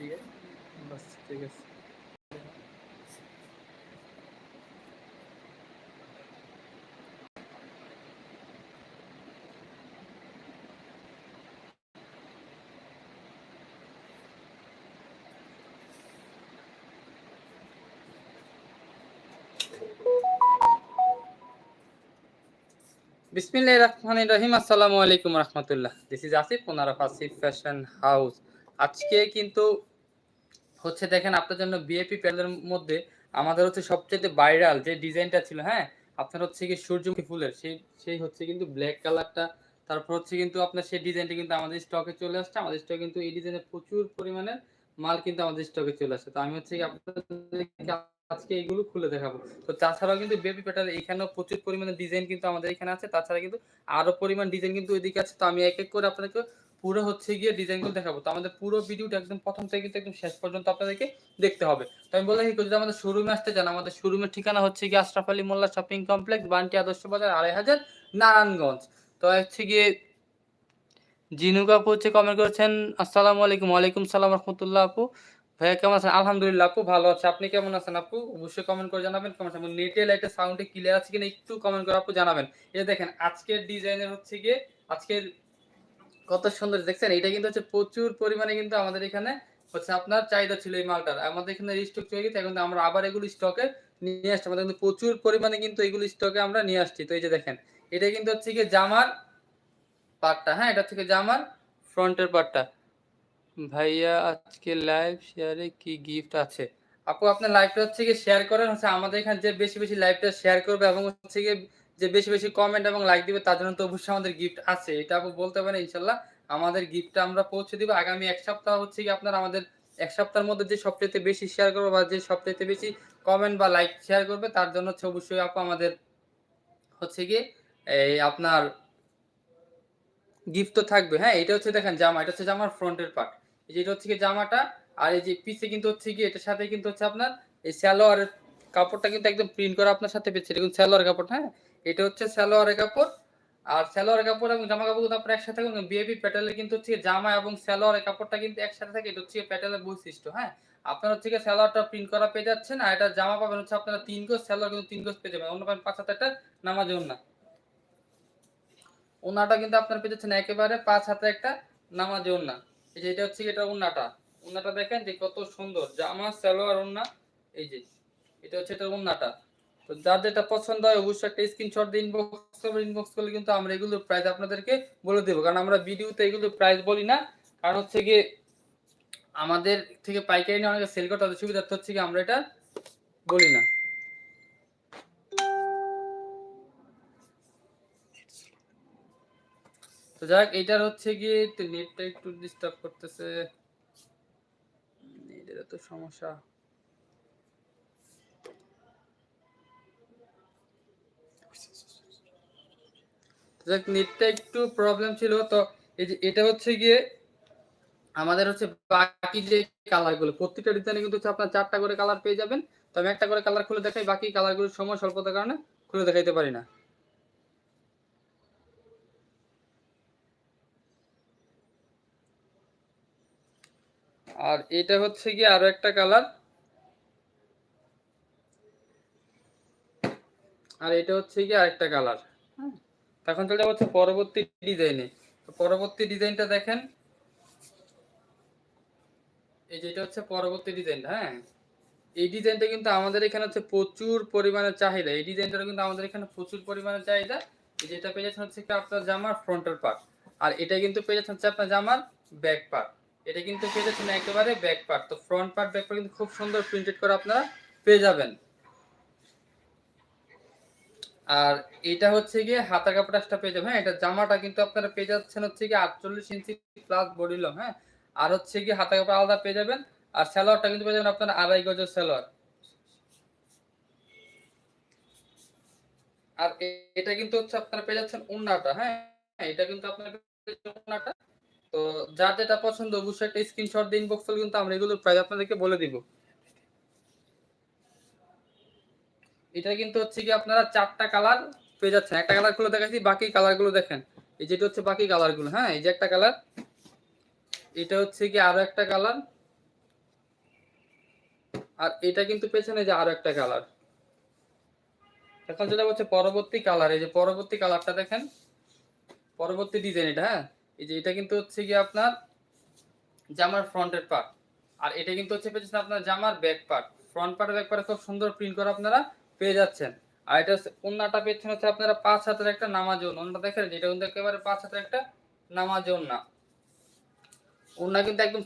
দিয়ে বাস, ঠিক আছে। বিসমিল্লাহির রহমানির রহিম। আসসালামু আলাইকুম রহমতুল্লাহ। This is Asif owner of Asif fashion house আজকে কিন্তু হচ্ছে দেখেন আপনার জন্য বিএপি প্যানেলের মধ্যে আমাদের হচ্ছে সবচেয়ে ভাইরাল যে ডিজাইনটা ছিল হ্যাঁ? আপনার হচ্ছে কি সূর্যমুখী ফুলের, সেই সেই হচ্ছে কিন্তু ব্ল্যাক কালারটা তারপর হচ্ছে কিন্তু আপনার সেই ডিজাইনটা কিন্তু আমাদের স্টকে চলে আসছে। আমাদের স্টকে কিন্তু এই ডিজাইনের প্রচুর পরিমাণে মাল কিন্তু আমাদের স্টকে চলে আসছে। তো আমি হচ্ছে কি আপনাদেরকে আজকে এইগুলো খুলে দেখাবো। তো তাছাড়াও কিন্তু বেবি প্যাটার এখানেও প্রচুর পরিমাণে ডিজাইন কিন্তু আমাদের এখানে আছে। তাছাড়া কিন্তু আরও পরিমাণ ডিজাইন কিন্তু ওইদিকে আছে। তো আমি এক এক করে আপনাদেরকে পুরো হচ্ছে গিয়ে ডিজাইনগুলো দেখাবো। তো আমাদের পুরো ভিডিওটা একদম প্রথম থেকে কিন্তু একদম শেষ পর্যন্ত আপনাদেরকে দেখতে হবে। তো আমি বলে যদি আমাদের শোরুমে আসতে চান, আমাদের শোরুমের ঠিকানা হচ্ছে গিয়ে আশরাফ আলী মোল্লা শপিং কমপ্লেক্স বান্টি আদর্শ বাজার, আড়াই হাজার নারায়ণগঞ্জ। তো হচ্ছে গিয়ে জিনুক আপু হচ্ছে কমেন্ট করেছেন, আসসালামু আলাইকুম, ওয়ালাইকুম সালাম রহমতুল্লাহ আপু। ভাইয়া, কেমন আছেন? আলহামদুলিল্লাহ আপু, ভালো আছে। আপনি কেমন আছেন আপু? অবশ্যই কমেন্ট করে জানাবেন, কেমন আছেন? নেটে লাইটে সাউন্ডে ক্লিয়ার আছে কিনা একটু কমেন্ট করে আপু জানাবেন। এই দেখেন, আজকের ডিজাইনের হচ্ছে গিয়ে, আজকের কত সুন্দর, দেখছেন? এটা কিন্তু হচ্ছে প্রচুর পরিমাণে কিন্তু আমাদের এখানে হচ্ছে আপনার চাহিদা ছিল এই মালটার। আমাদের এখানে স্টক চলে গেছে, এখন আমরা আবার এগুলো স্টকে নিয়ে আসছি। আমাদের কিন্তু প্রচুর পরিমাণে কিন্তু এগুলো স্টকে আমরা নিয়ে আসছি। তো এই যে দেখেন, এটা কিন্তু হচ্ছে গিয়ে জামার পার্টটা হ্যাঁ? এটা থেকে জামার ফ্রন্টের পার্টটা ভাইয়া, আজকে লাইভ শেয়ারে কি গিফট আছে? আপু, আপনার লাইভটা হচ্ছে গিয়ে শেয়ার করেন। হচ্ছে আমাদের এখানে যে বেশি বেশি লাইভটা শেয়ার করবে এবং হচ্ছে গিয়ে যে বেশি বেশি কমেন্ট এবং লাইক দিবে, তার জন্য তো অবশ্যই আমাদের গিফট আছে। এটা আপু বলতে পারেন, ইনশাল্লাহ। আমাদের গিফটটা আমরা পৌঁছে দিব আগামী এক সপ্তাহ হচ্ছে কি আপনার আমাদের এক সপ্তাহের মধ্যে যে সবচেয়ে বেশি শেয়ার করবে বা যে সবচেয়ে বেশি কমেন্ট বা লাইক শেয়ার করবে, তার জন্য হচ্ছে অবশ্যই আপু আমাদের হচ্ছে কি এই আপনার গিফট তো থাকবে। হ্যাঁ এটা হচ্ছে দেখেন জামা, এটা হচ্ছে জামার ফ্রন্টের পার্ট এই যে এটা হচ্ছে কি জামাটা, আর এই যে পিছে কিন্তু হচ্ছে কি এটার সাথে কিন্তু হচ্ছে আপনার এই স্যালোয়ারের কাপড়টা কিন্তু একদম প্রিন্ট করা আপনার সাথে পেয়েছে। দেখুন স্যালোয়ার কাপড় হ্যাঁ? এটা হচ্ছে স্যালোয়ারের কাপড়। আর স্যালোয়ারের কাপড় এবং জামা কাপড় কিন্তু আপনার একসাথে বিএবি প্যাটেলের কিন্তু হচ্ছে জামা এবং স্যালোয়ারের কাপড়টা কিন্তু একসাথে থাকে, এটা হচ্ছে প্যাটেলের বৈশিষ্ট্য হ্যাঁ? আপনার হচ্ছে কি স্যালোয়ারটা প্রিন্ট করা পেয়ে যাচ্ছেন, আর এটা জামা পাবেন হচ্ছে আপনারা তিন গোজ স্যালোয়ার কিন্তু তিন গোজ পেয়ে যাবেন, অন্য পাবেন পাঁচ হাতে নামাজ না ওনাটা কিন্তু আপনার পেয়ে যাচ্ছেন একেবারে পাঁচ হাতে একটা নামাজে ওন্না এই যে এটা হচ্ছে এটা ওন্নাটা ওন্নাটা দেখেন যে কত সুন্দর, জামা, সালোয়ার ওন্না এই যে, এটা হচ্ছে এটা ওন্নাটা তো যার যেটা পছন্দ হয় অবশ্যই একটা স্ক্রিনশট দিয়ে ইনবক্স করবে ইনবক্স করলে কিন্তু আমরা এগুলোর প্রাইস আপনাদেরকে বলে দেবো। কারণ আমরা ভিডিওতে এগুলোর প্রাইস বলি না। কারণ হচ্ছে গিয়ে আমাদের থেকে পাইকারি নিয়ে অনেকে সেল করতে তাদের সুবিধার্থে হচ্ছে কি আমরা এটা বলি না। তো যাক এটার হচ্ছে গিয়ে নেটটা একটু ডিস্টার্ব করতেছে। নেটের তো সমস্যা। নেটটা একটু প্রবলেম ছিল। তো এই যে এটা হচ্ছে গিয়ে আমাদের হচ্ছে বাকি যে কালারগুলো প্রত্যেকটা ডিজাইনে কিন্তু হচ্ছে আপনার চারটা করে কালার পেয়ে যাবেন। তো আমি একটা করে কালার খুলে দেখাই, বাকি কালারগুলোর সময় স্বল্পতার কারণে খুলে দেখাইতে পারি না। আর এটা হচ্ছে কি আরও একটা কালার আর এটা হচ্ছে কি আরেকটা কালার এখন চলে যাব হচ্ছে পরবর্তী ডিজাইনে পরবর্তী ডিজাইনটা দেখেন। এই যেটা হচ্ছে পরবর্তী ডিজাইনটা হ্যাঁ? এই ডিজাইনটা কিন্তু আমাদের এখানে হচ্ছে প্রচুর পরিমাণে চাহিদা। এই ডিজাইনটা কিন্তু আমাদের এখানে প্রচুর পরিমাণে চাহিদা। যেটা পেয়ে যাচ্ছেন হচ্ছে আপনার জামার ফ্রন্টাল পার্ট আর এটা কিন্তু পেয়ে যাচ্ছেন হচ্ছে আপনার জামার ব্যাক পার্ট এটা কিন্তু পেয়ে যাচ্ছেন একেবারে ব্যাক পার্ট তো ফ্রন্ট পার্ট ব্যাক পার্ট কিন্তু খুব সুন্দর প্রিন্টেড করে আপনারা পেয়ে যাবেন। আর এটা হচ্ছে গিয়ে হাতা কাপড়টা পেয়ে যাবেন। হ্যাঁ এটা জামাটা কিন্তু আপনারা পেয়ে যাচ্ছেন হচ্ছে গিয়ে আটচল্লিশ ইঞ্চি প্লাস বডি লং হ্যাঁ? আর হচ্ছে গিয়ে হাতা কাপড় আলাদা পেয়ে যাবেন। আর স্যালোয়ারটা কিন্তু পেয়ে যাবেন আপনারা আড়াই গজের স্যালোয়ার আর এটা কিন্তু হচ্ছে আপনারা পেয়ে যাচ্ছেন উন্নাটা হ্যাঁ? এটা কিন্তু আপনারা তো যার যেটা পছন্দ, অবশ্যই একটা স্ক্রিনশট দিন ইনবক্স করলে কিন্তু আমরা এগুলোর প্রাইস আপনাদেরকে বলে দিব। এটা কিন্তু হচ্ছে কি আপনারা চারটা কালার পেয়ে যাচ্ছেন। একটা কালারগুলো দেখাচ্ছি, বাকি কালারগুলো দেখেন। এই যেটা হচ্ছে বাকি কালারগুলো হ্যাঁ এই যে একটা কালার এটা হচ্ছে কি আরও একটা কালার আর এটা কিন্তু পেছনে যে আরও একটা কালার এখন যেটা হচ্ছে পরবর্তী কালার এই যে পরবর্তী কালারটা দেখেন। পরবর্তী ডিজাইন এটা হ্যাঁ এই যে এটা কিন্তু হচ্ছে কি আপনার জামার ফ্রন্টের পার্ট আর এটা কিন্তু হচ্ছে পেছনে আপনার জামার back part front part back part খুব সুন্দর প্রিন্ট করে আপনারা পেয়ে যাচ্ছেন। আর এটা ওন্নাটা পেয়েছেন হচ্ছে আপনারা পাঁচ হাতের একটা নামাজন ওন্না। দেখেন, এটা কিন্তু একেবারে পাঁচ হাতের একটা নামাজন না ওন্না কিন্তু একদম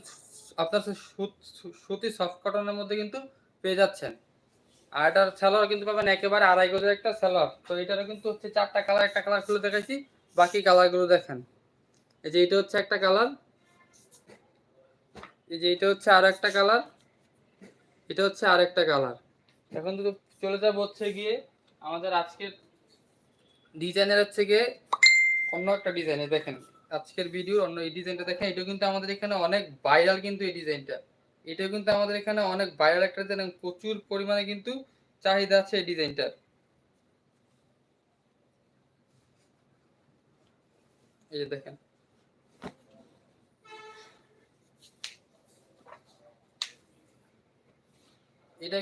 আপনার সুত- সফট কটনের মধ্যে কিন্তু পেয়ে যাচ্ছেন। আর এটার সালোয়ার কিন্তু পাবেন একেবারে আড়াই গজের একটা সালোয়ার। তো এটারও কিন্তু হচ্ছে চারটা কালার, একটা কালার খুলে দেখাইছি, বাকি কালারগুলো দেখেন। এই যে এটা হচ্ছে একটা কালার। এই যে এটা হচ্ছে আর একটা কালার। এটা হচ্ছে আর একটা কালার। এখন তো চলে যাব হচ্ছে গিয়ে আমাদের আজকের ডিজাইনের হচ্ছে গিয়ে অন্য একটা ডিজাইনে দেখেন। আজকের ভিডিও অন্য এই ডিজাইনটা দেখেন এটা কিন্তু আমাদের এখানে অনেক ভাইরাল কিন্তু এই ডিজাইনটা এটা কিন্তু আমাদের এখানে অনেক ভাইরাল একটা ডিজাইন প্রচুর পরিমাণে কিন্তু চাহিদা আছে এই ডিজাইনটার এই যে দেখেন। এটা